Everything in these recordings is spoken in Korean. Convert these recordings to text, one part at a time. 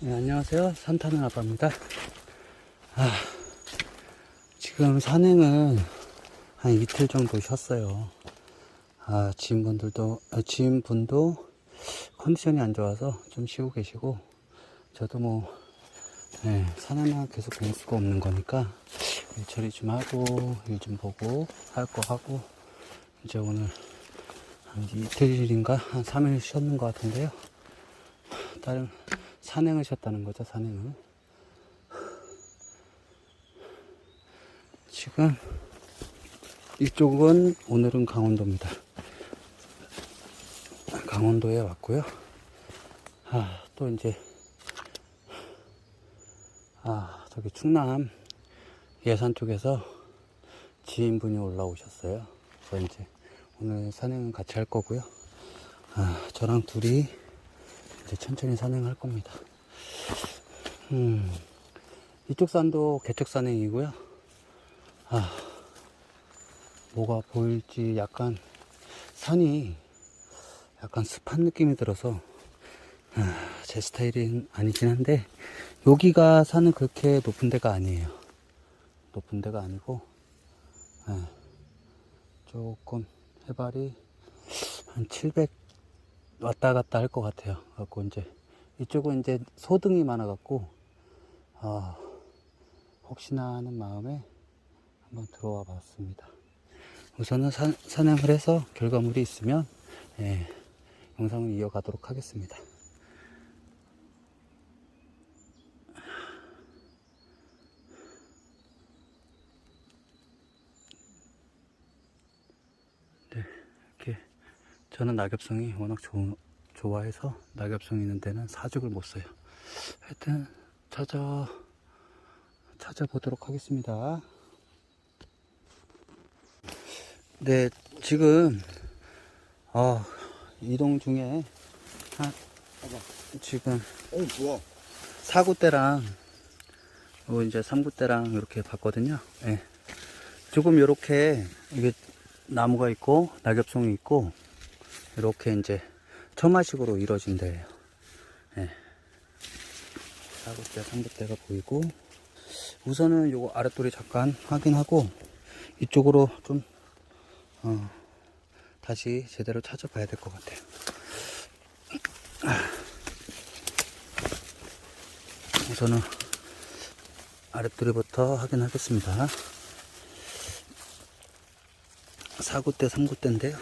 네, 안녕하세요. 산타는 아빠입니다. 아, 지금 산행은 한 이틀 정도 쉬었어요. 아, 지인분들도, 아, 지인분도 컨디션이 안 좋아서 좀 쉬고 계시고, 저도 뭐, 네, 산행만 계속 다닐 수가 없는 거니까, 일 처리 좀 하고, 일 좀 보고, 할 거 하고, 이제 오늘 한 이틀인가? 한 3일 쉬었는 것 같은데요. 다른, 산행을 쉬었다는 거죠, 산행을. 지금, 이쪽은 오늘은 강원도입니다. 강원도에 왔고요. 아, 또 이제, 아, 저기 충남 예산 쪽에서 지인분이 올라오셨어요. 그래서 이제 오늘 산행은 같이 할 거고요. 아, 저랑 둘이 이제 천천히 산행할 겁니다. 음, 이쪽 산도 개척 산행이고요. 아, 뭐가 보일지 약간 산이 약간 습한 느낌이 들어서 아, 제 스타일은 아니긴 한데 여기가 산은 그렇게 높은 데가 아니에요. 높은 데가 아니고 예, 조금 해발이 한 700 왔다 갔다 할 것 같아요. 갖고 이제 이쪽은 이제 소등이 많아갖고 아, 혹시나 하는 마음에 한번 들어와 봤습니다. 우선은 산, 산행을 해서 결과물이 있으면 예, 영상을 이어가도록 하겠습니다. 네, 이렇게 저는 낙엽성이 워낙 좋, 좋아해서 낙엽성 있는 데는 사죽을 못 써요. 하여튼 찾아 찾아보도록 하겠습니다. 네, 지금 아, 이동 중에 한, 지금 어 좋아. 4구대랑 요 이제 3구대랑 이렇게 봤거든요. 예. 조금 이렇게 이게 나무가 있고 낙엽송이 있고 이렇게 이제 처마식으로 이루어진 데예요. 예. 4구대, 3구대가 보이고 우선은 요거 아랫돌이 잠깐 확인하고 이쪽으로 좀 어, 다시 제대로 찾아봐야 될 것 같아요. 우선은 아랫돌이부터 확인하겠습니다. 4구대, 3구대인데요.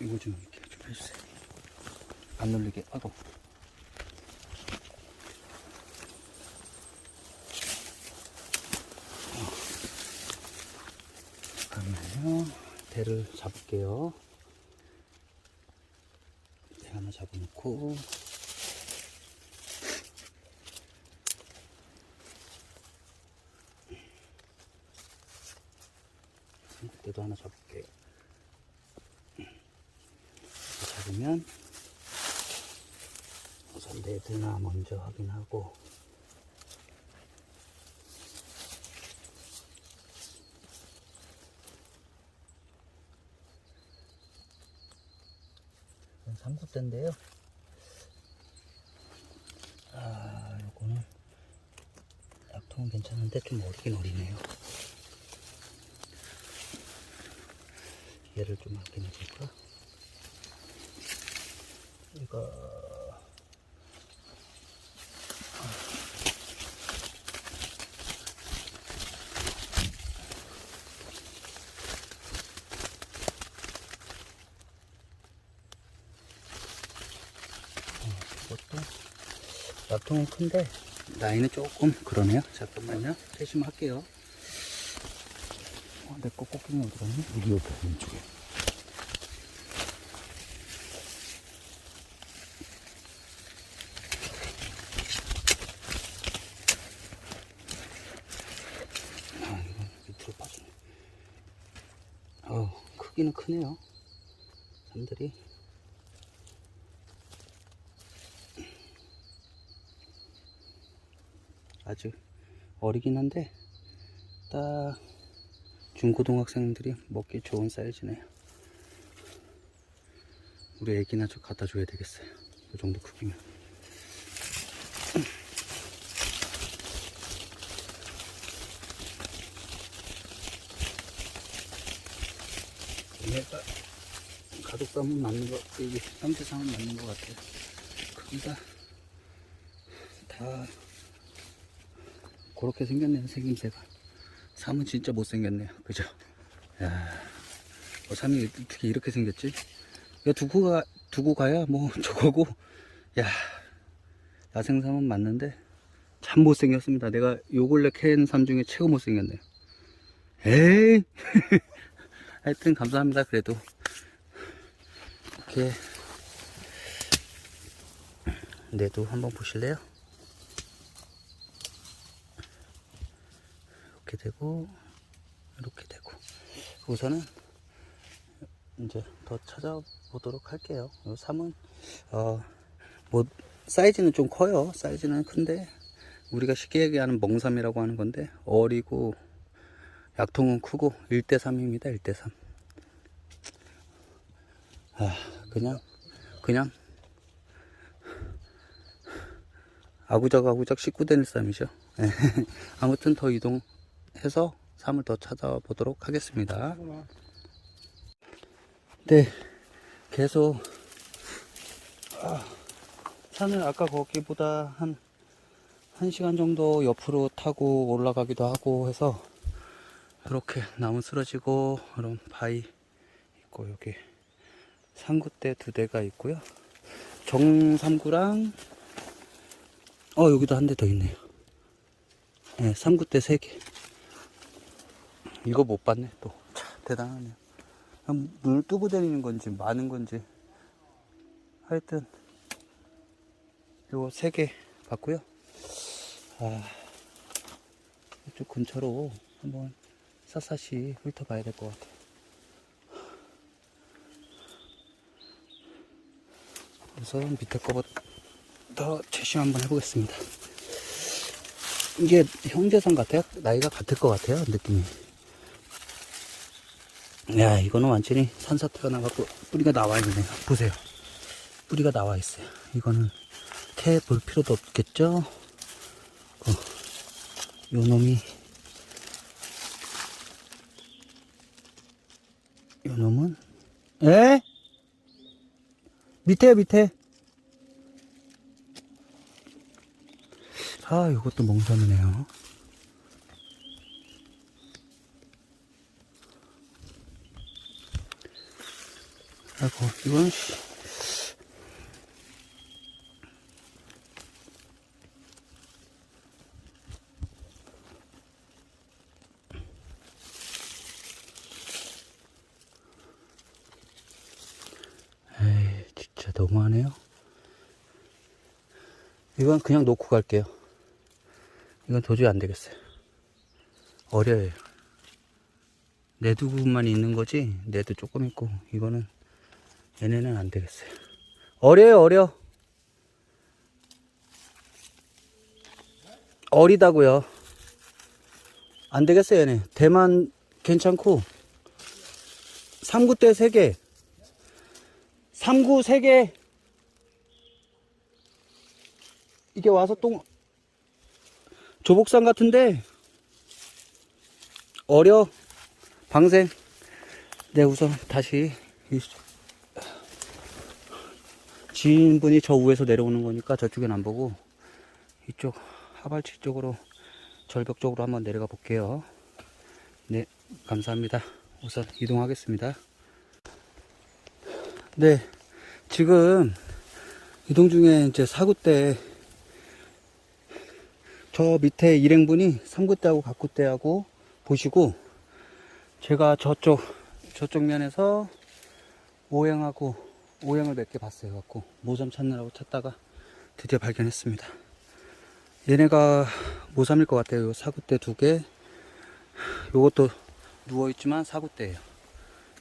이거 좀 이렇게 좀 해주세요. 안 아이고. 잠깐만요. 대를 잡을게요. 대 하나 잡아놓고. 대도 하나 잡을게요. 잡으면 레드나 먼저 확인하고 이건 3구대인데요. 아, 요거는 약통은 괜찮은데 좀 어리긴 어리네요. 얘를 좀 확인해 볼까? 이거 이것도 약통은 큰데 나이는 조금 그러네요. 잠깐만요. 세심할게요. 어, 내거 어디 갔니? 여기 옆에 왼쪽에. 아, 이건 밑으로 빠지네. 어, 크기는 크네요. 산들이. 아직 어리긴 한데, 딱 중고등학생들이 먹기 좋은 사이즈네요. 우리 애기나 좀 갖다 줘야 되겠어요. 이 정도 크기면. 얘가 가독감은 맞는 거, 이게 형태상은 맞는 것 같아요. 크기가 다 그렇게 생겼네요, 생김새가. 삼은 진짜 못생겼네요. 그죠? 야, 어, 삼이 어떻게 이렇게 생겼지? 이거 두고 가, 두고 가야 뭐 저거고, 야, 야생삼은 맞는데, 참 못생겼습니다. 내가 요 근래 캔 삼 중에 최고 못생겼네요. 에이! 하여튼 감사합니다. 그래도. 이렇게, 내도 한번 보실래요? 이렇게 되고 이렇게 되고. 우선은 이제 더 찾아보도록 할게요. 이 삼은 어 뭐 사이즈는 좀 커요. 사이즈는 큰데 우리가 쉽게 얘기하는 멍삼이라고 하는 건데 어리고 약통은 크고 1대3입니다 1대3 아 그냥 그냥 아구작 아구작 씻고 다닐 쌈이죠. 예. 아무튼 더 이동 해서 삶을 더 찾아보도록 하겠습니다 네 계속 아, 산을 아까 거기보다 한 1시간 정도 옆으로 타고 올라가기도 하고 해서 이렇게 나무 쓰러지고 이런 바위 있고 여기 상구대 두 대가 있고요 정삼구랑 어, 여기도 한 대 더 있네요. 네, 3구대 3개. 이거 못 봤네, 또. 참, 대단하네요. 눈을 뜨고 다니는 건지, 많은 건지. 하여튼, 요거 3개 봤고요. 아, 이쪽 근처로 한번 샅샅이 훑어봐야 될 것 같아요. 우선 밑에 거부터 더 채심 한번 해보겠습니다. 이게 형제선 같아요? 나이가 같을 것 같아요, 느낌이. 야, 이거는 완전히 산사태가 나갖고 뿌리가 나와 있네요. 보세요. 뿌리가 나와 있어요. 이거는 캐 볼 필요도 없겠죠? 어, 요 놈이, 요 놈은, 에? 밑에, 밑에. 아, 이것도 멍삼이네요. 아이고, 이건, 씨. 에이, 진짜 너무하네요. 이건 그냥 놓고 갈게요. 이건 도저히 안 되겠어요. 어려요. 내두 부분만 있는 거지, 내도 조금 있고, 이거는, 얘네는 안 되겠어요. 어려요, 어려. 어리다고요. 안 되겠어요, 얘네. 대만 괜찮고, 3구 때 3개. 3구 3개. 이게 와서 똥, 조복상 같은데 어려 방생 네 우선 다시 이 지인분이 저 위에서 내려오는 거니까 저쪽엔 안 보고 이쪽 하발치 쪽으로 절벽 쪽으로 한번 내려가 볼게요. 네 감사합니다. 우선 이동하겠습니다. 네 지금 이동 중에 이제 사고 때저 밑에 일행분이 3구대하고 각구대하고 보시고 제가 저쪽 저쪽 면에서 오행하고 오행을 몇 개 봤어요. 갖고 모삼 찾느라고 찾다가 드디어 발견했습니다. 얘네가 모삼일 것 같아요. 사구대 두개. 요것도 누워있지만 사구대예요.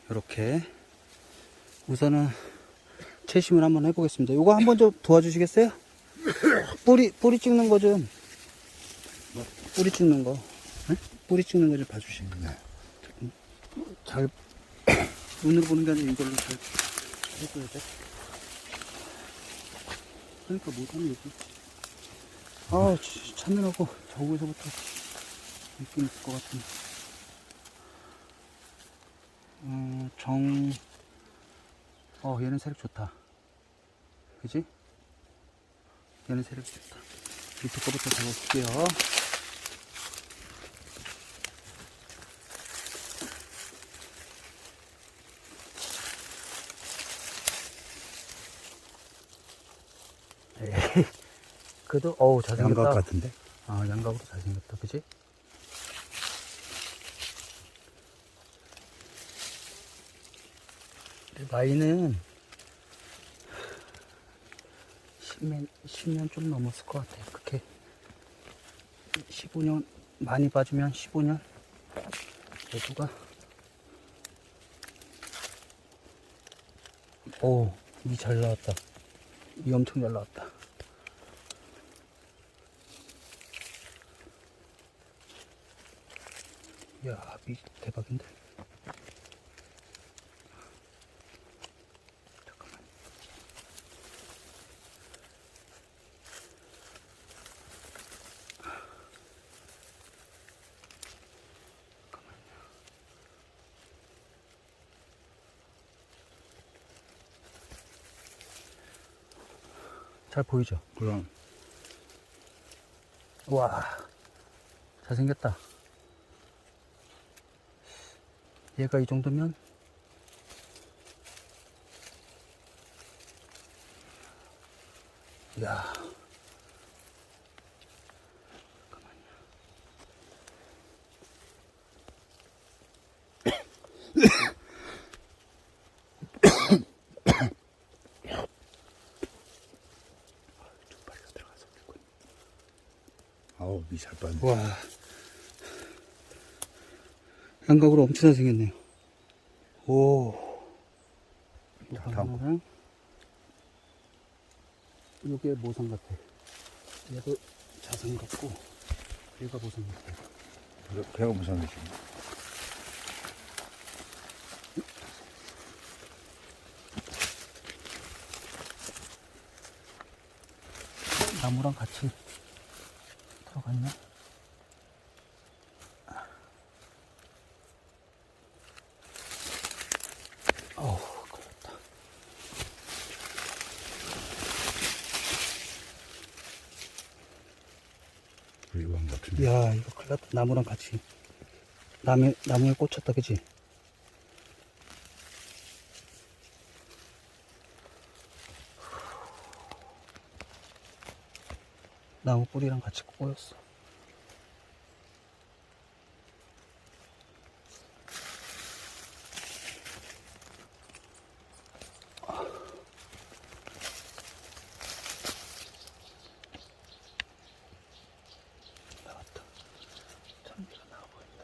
이렇게. 우선은 채심을 한번 해보겠습니다. 요거 한번 좀 도와주시겠어요? 뿌리 뿌리 찍는 거 좀. 뿌리 찍는 거. 네? 뿌리 찍는 거 좀 봐주시면 네. 잘 눈으로 보는 게 아니라 이걸로 잘 해줘야 돼. 그러니까 못하는 얘기. 아, 치- 찾느라고 저기서부터 느낌 있을 것 같은데. 음, 정, 어, 얘는 세력 좋다. 그지? 얘는 세력 좋다. 밑에 거부터 잡아볼게요. 에이, 그래도, 어우, 잘생겼다. 양각 같은데? 아, 양각으로 잘생겼다. 그지? 나이는 10년, 10년 좀 넘었을 것 같아요. 그렇게 15년, 많이 봐주면 15년? 여두가 오, 이 잘 나왔다. 이 엄청 잘 나왔다. 야, 미 대박인데. 잠깐만. 잘 보이죠? 그럼. 와, 잘생겼다. 얘가 이 정도면 야. 아우, 미잘 빠네. 와 양각으로 엄청 잘생겼네요. 오. 자, 다음 요게 모상 같아. 얘도 자상 같고 얘가 모상 같아. 걔가 무슨 거지? 나무랑 같이 들어갔나? 어우, 걸렸다. 불이왕 같은데. 났다. 나무랑 같이. 나무, 나무에 꽂혔다, 그지? 나무 뿌리랑 같이 꼬였어. 나왔다. 참기가 나와 보인다.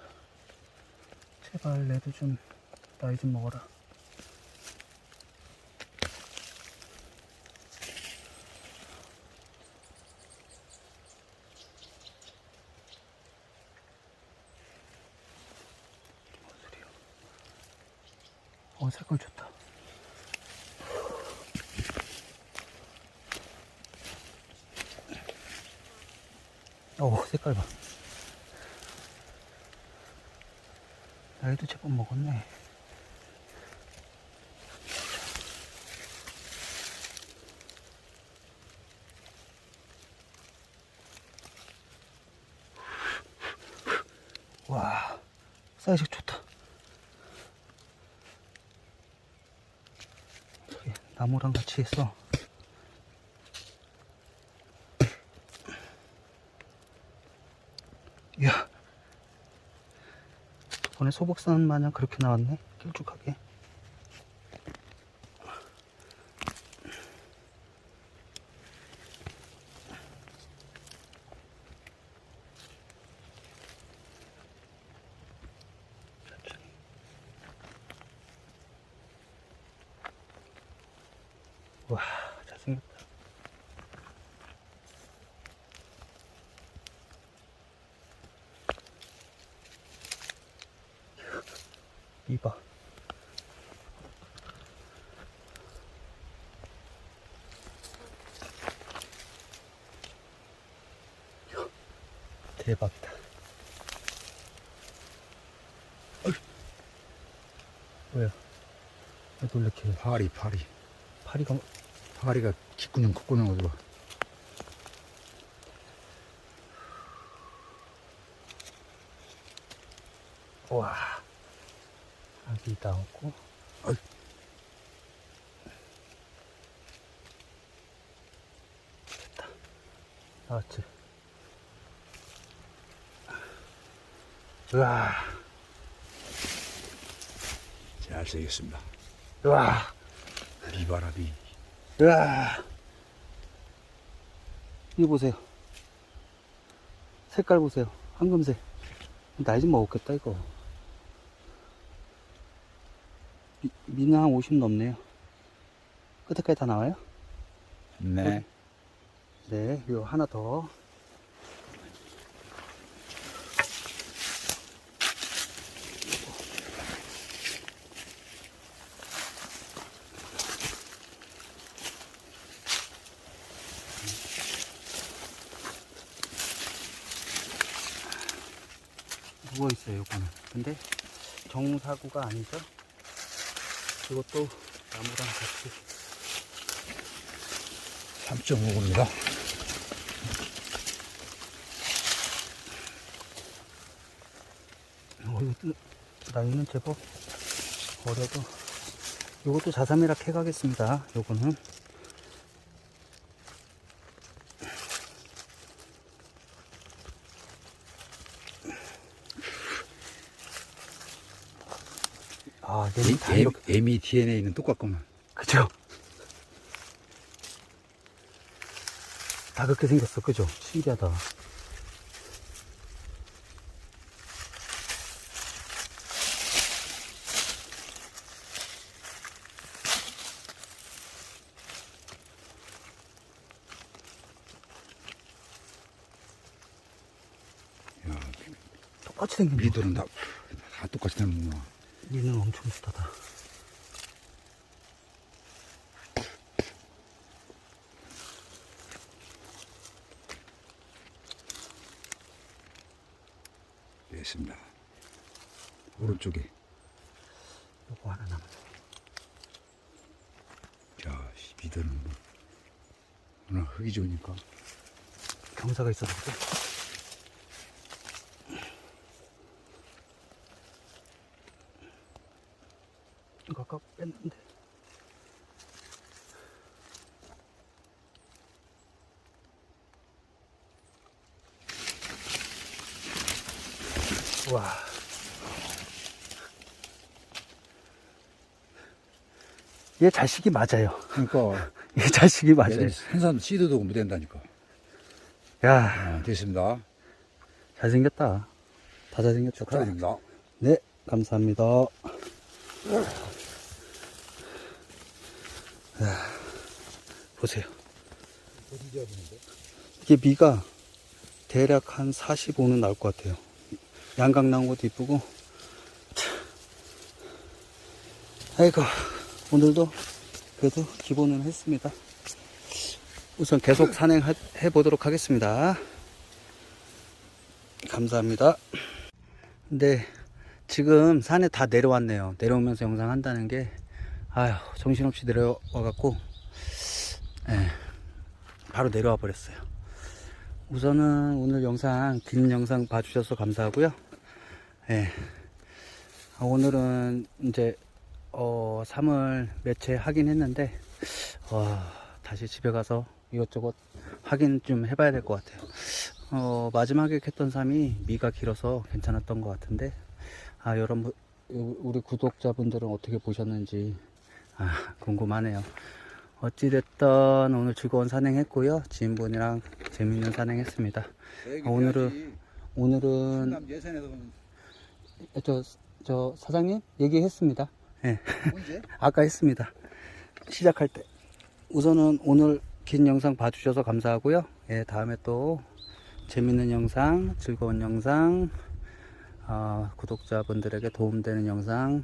제발 내도 좀 나이 좀 먹어라. 어 색깔 좋다. 어 색깔 봐. 나이도 제법 먹었네. 와, 사이즈 좋다. 나무랑 같이 해서 이야 저번에 소복산 마냥 그렇게 나왔네. 길쭉하게 천천히 와 잘생겼다 이봐. 이야, 대박이다. 뭐야? 왜 놀래켜? 파리 파리 파리가 파리가 귓구녕 콧구녕 어디가 와 아기 나오고 어이. 됐다 나왔지 우와. 잘 새겼습니다. 우와. 비바라비. 우와. 이거 보세요. 색깔 보세요. 황금색. 나이 좀 먹었겠다 이거. 미, 미는 한50 넘네요. 끝에까지 다 나와요? 네. 네, 요 하나 더. 누워있어요, 요거는. 근데 정사구가 아니죠? 이것도 나무랑 같이 3.5입니다 어, 이것도 나이는 제법 어려도 요것도 자삼이라 캐가겠습니다 요거는 아 얘는 다 이렇게 에미 DNA는 똑같구만. 그죠? 다 그렇게 생겼어. 그죠? 신기하다. 야 똑같이 생긴 거. 미들은 다, 다 똑같이 되는구나 얘는 엄청 비슷하다. 됐습니다 오른쪽에 요거 하나 남았어. 야 씨, 미들은 뭐 오늘 흙이 좋으니까 경사가 있어서 그래. 이거 아까 뺐는데. 와. 얘 자식이 맞아요. 그러니까 얘 자식이 맞아요. 생산 씨드도 못 된다니까 야, 아, 됐습니다 잘생겼다. 다 잘생겼다. 축하드립니다 네, 감사합니다. 아, 보세요. 이게 미가 대략 한 45는 나올 것 같아요. 양각 나온 것도 이쁘고. 참. 아이고, 오늘도 그래도 기본은 했습니다. 우선 계속 산행해 보도록 하겠습니다. 감사합니다. 네, 지금 산에 다 내려왔네요. 내려오면서 영상 한다는 게, 아휴, 정신없이 내려와 갖고, 예, 바로 내려와 버렸어요. 우선은 오늘 영상, 긴 영상 봐주셔서 감사하고요. 예, 아, 오늘은 이제, 어, 3월 매체 하긴 했는데, 어, 다시 집에 가서 이것저것 확인 좀 해봐야 될 것 같아요. 어, 마지막에 캤던 삶이 미가 길어서 괜찮았던 것 같은데, 아, 여러분, 우리 구독자분들은 어떻게 보셨는지, 아, 궁금하네요. 어찌됐든 오늘 즐거운 산행했고요. 지인분이랑 재밌는 산행했습니다. 아, 오늘은- 오늘은, 저, 저, 사장님? 얘기했습니다. 예. 언제? 아까 했습니다. 시작할 때. 우선은 오늘 긴 영상 봐주셔서 감사하고요. 예, 다음에 또 재밌는 영상, 즐거운 영상, 어, 구독자분들에게 도움되는 영상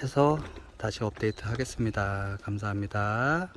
해서 다시 업데이트 하겠습니다. 감사합니다.